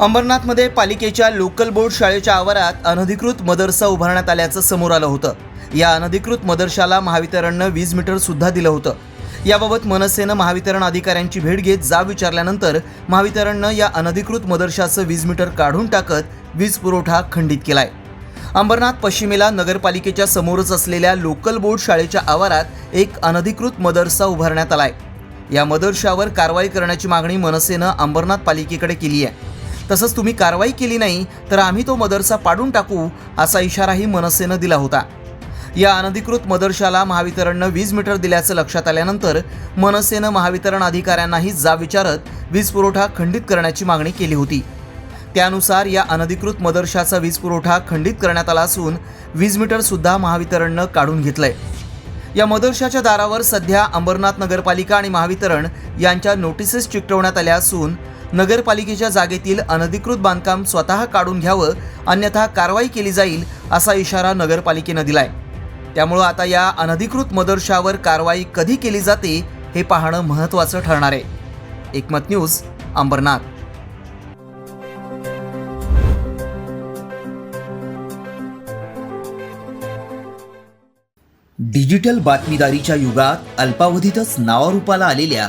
अंबरनाथमध्ये पालिकेच्या local board शाळेच्या आवारात अनधिकृत मदरसा उभारण्यात आल्याचं समोर आलं होतं. या अनधिकृत मदरशाला महावितरणनं वीज मीटर सुद्धा दिलं होतं. याबाबत मनसेनं महावितरण अधिकाऱ्यांची भेट घेत जाब विचारल्यानंतर महावितरणनं या अनधिकृत मदरशाचं वीज मीटर काढून टाकत वीज पुरवठा खंडित केलाय. अंबरनाथ पश्चिमेला नगरपालिकेच्या समोरच असलेल्या लोकल बोर्ड शाळेच्या आवारात एक अनधिकृत मदरसा उभारण्यात आलाय. या मदरशावर कारवाई करण्याची मागणी मनसेनं अंबरनाथ पालिकेकडे केली आहे. तसंच तुम्ही कारवाई केली नाही तर आम्ही तो मदरसा पाडून टाकू असा इशाराही मनसेनं दिला होता. या अनधिकृत मदरशाला महावितरणनं वीज मीटर दिल्याचं लक्षात आल्यानंतर मनसेनं महावितरण अधिकाऱ्यांनाही जाब विचारत वीज पुरवठा खंडित करण्याची मागणी केली होती. त्यानुसार या अनधिकृत मदरशाचा वीज पुरवठा खंडित करण्यात आला असून वीज मीटरसुद्धा महावितरणनं काढून घेतलंय. या मदरशाच्या दारावर सध्या अंबरनाथ नगरपालिका आणि महावितरण यांच्या नोटिसेस चिकटवण्यात आल्या असून नगरपालिकेच्या जागेतील अनधिकृत बांधकाम स्वतः काढून घ्यावं अन्यथा कारवाई केली जाईल असा इशारा नगरपालिकेनं दिलाय. त्यामुळं आता या अनधिकृत मदरशावर कारवाई कधी केली जाते हे पाहणं महत्त्वाचं ठरणार आहे. एकमत न्यूज अंबरनाथ. डिजिटल बातमीदारीच्या युगात अल्पावधीतच नावारूपाला आलेल्या